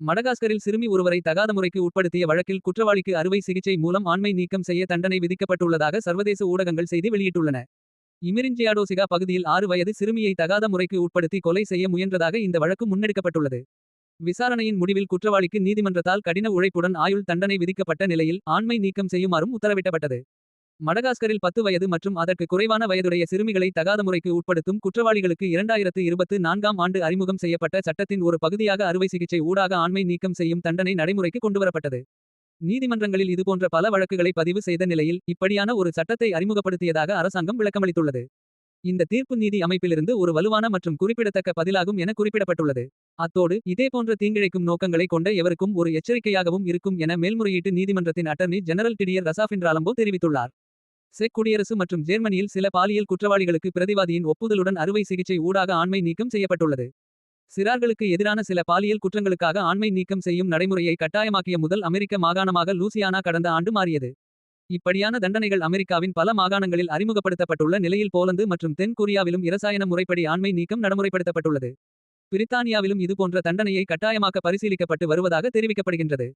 மடகாஸ்கரில் சிறுமி ஒருவரை தகாத முறைக்கு உட்படுத்திய வழக்கில் குற்றவாளிக்கு அறுவை சிகிச்சை மூலம் ஆண்மை நீக்கம் செய்ய தண்டனை விதிக்கப்பட்டுள்ளதாக சர்வதேச ஊடகங்கள் செய்தி வெளியிட்டுள்ளன. இமிரிஞ்சியாடோசிகா பகுதியில் ஆறு வயது சிறுமியை தகாத முறைக்கு உட்படுத்தி கொலை செய்ய முயன்றதாக இந்த வழக்கு முன்னெடுக்கப்பட்டுள்ளது. விசாரணையின் முடிவில் குற்றவாளிக்கு நீதிமன்றத்தால் கடின உழைப்புடன் ஆயுள் தண்டனை விதிக்கப்பட்ட நிலையில் ஆண்மை நீக்கம் செய்யுமாறும் உத்தரவிட்டப்பட்டது. மடகாஸ்கரில் பத்து வயது மற்றும் அதற்கு குறைவான வயதுடைய சிறுமிகளை தகாத முறைக்கு உட்படுத்தும் குற்றவாளிகளுக்கு இரண்டாயிரத்து இருபத்து நான்காம் ஆண்டு அறிமுகம் செய்யப்பட்ட சட்டத்தின் ஒரு பகுதியாக அறுவை சிகிச்சை ஊடாக ஆண்மை நீக்கம் செய்யும் தண்டனை நடைமுறைக்கு கொண்டுவரப்பட்டது. நீதிமன்றங்களில் இதுபோன்ற பல வழக்குகளை பதிவு செய்த நிலையில் இப்படியான ஒரு சட்டத்தை அறிமுகப்படுத்தியதாக அரசாங்கம் விளக்கமளித்துள்ளது. இந்த தீர்ப்பு நீதி அமைப்பிலிருந்து ஒரு வலுவான மற்றும் குறிப்பிடத்தக்க பதிலாகும் என குறிப்பிடப்பட்டுள்ளது. அத்தோடு இதேபோன்ற தீங்கிழைக்கும் நோக்கங்களை கொண்ட எவருக்கும் ஒரு எச்சரிக்கையாகவும் இருக்கும் என மேல்முறையீட்டு நீதிமன்றத்தின் அட்டர்னி ஜெனரல் டிடியர் ரசாஃபின்ராலம்போ தெரிவித்துள்ளார். செக் குடியரசு மற்றும் ஜேர்மனியில் சில பாலியல் குற்றவாளிகளுக்கு பிரதிவாதியின் ஒப்புதலுடன் அறுவை சிகிச்சை ஊடாக ஆண்மை நீக்கம் செய்யப்பட்டுள்ளது. சிறார்களுக்கு எதிரான சில பாலியல் குற்றங்களுக்காக ஆண்மை நீக்கம் செய்யும் நடைமுறையை கட்டாயமாக்கிய முதல் அமெரிக்க மாகாணமாக லூசியானா கடந்த ஆண்டு மாறியது. இப்படியான தண்டனைகள் அமெரிக்காவின் பல மாகாணங்களில் அறிமுகப்படுத்தப்பட்டுள்ள நிலையில் போலந்து மற்றும் தென் கொரியாவிலும் இரசாயன முறைப்படி ஆண்மை நீக்கம் நடைமுறைப்படுத்தப்பட்டுள்ளது. பிரித்தானியாவிலும் இதுபோன்ற தண்டனையை கட்டாயமாக்க பரிசீலிக்கப்பட்டு வருவதாக தெரிவிக்கப்படுகின்றது.